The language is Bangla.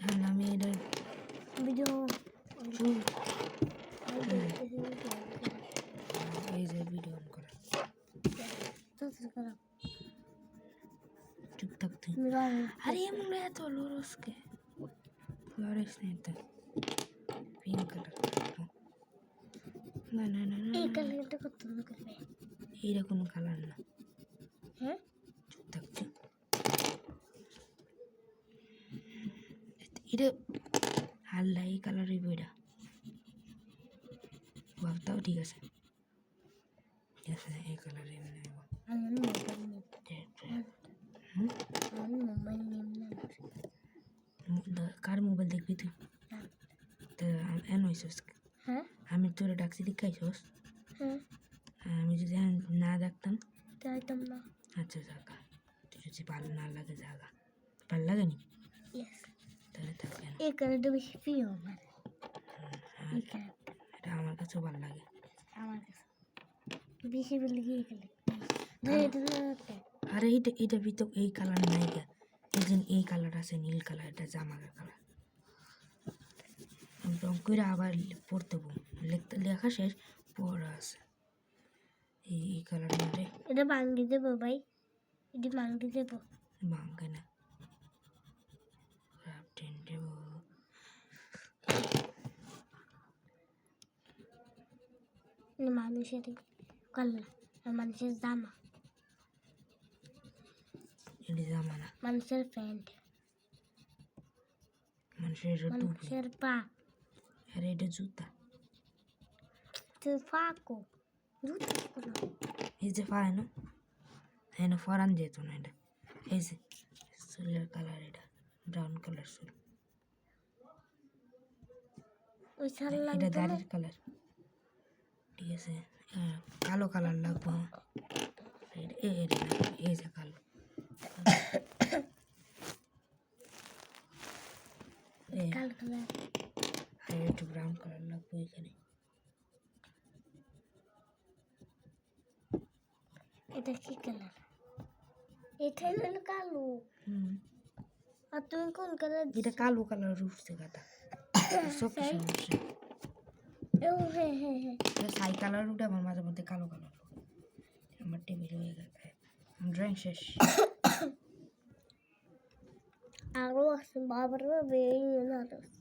এখন আমি এটা ভিডিও চুল এই যে ভিডিও অন করা চুপ থাকতে আরে এমন এত লরসকে ফ্লোরেস নেই তো পিঙ্ক কালার না না না না এই না, কালারটা কত করবে এইটা কোনো কালার না হ্যাঁ চুপ থাকতে এটা হাল্লা এই কালারই বইটা ভাবতাও ঠিক আছে ঠিক আছে এই কালারই মানে আমি মোবাইল নেব হুম আমি মোবাইল নেব না দ- কার মোবাইল দেখবি তুই হ্যাঁ। তো আম- এন হইছস হ্যাঁ আমি তোরা ডাকছি দেখাইছস হ্যাঁ আমি যদি এখন না ডাকতাম? চাইতাম না। আচ্ছা জাগা তুই যদি ভালো না লাগে জাগা ভালো লাগে নি তাহলে থাকবে না এই কালারটা বেশি প্রিয় আমার। এটা আমার কাছেও ভালো লাগে। আমার কাছে বেশি বলে কি এই কালার ভাই এটা না একটা আরে এইটা এটা ভিতর এই কালার নাই গা। এই যে এই কালার আছে নীল কালার এটা জামার কালার রং করে আবার পড়তে লিখতে লেখা শেষ পড়া আছে। এই এই কালার মধ্যে এটা ভাঙ্গি দেবো ভাই এটা ভাঙ্গি দেবো ভাঙে না দেব মানুষের কালার মানুষের জামা এটা জামা না মানুষের প্যান্ট মানুষের মানুষের পা আর এটা জুতা তো ফাঁকো এই যে পায় না এনে ফরান যেত না এটা এই যে চুলের কালার এটা ব্রাউন কালার চুল এটা দাড়ির কালার ঠিক আছে কালো কালার লাগবো এই- যে- কালো এই কালার আর একটু ব্রাউন কালার লাগবে এখানে এটা কি কালার এটা হলো কালো হুম আর তুমি কোন কালার এটা কালো কালার উঠছে কথা সব কিছু উঠছে ও হ্যাঁ হ্যাঁ হ্যাঁ সাই কালার উঠে আমার মাঝে মধ্যে কালো কালার আমার টেবিল হয়ে গেছে ড্রয়িং শেষ আরো আছে বাবার বেরিয়ে আরো আছে।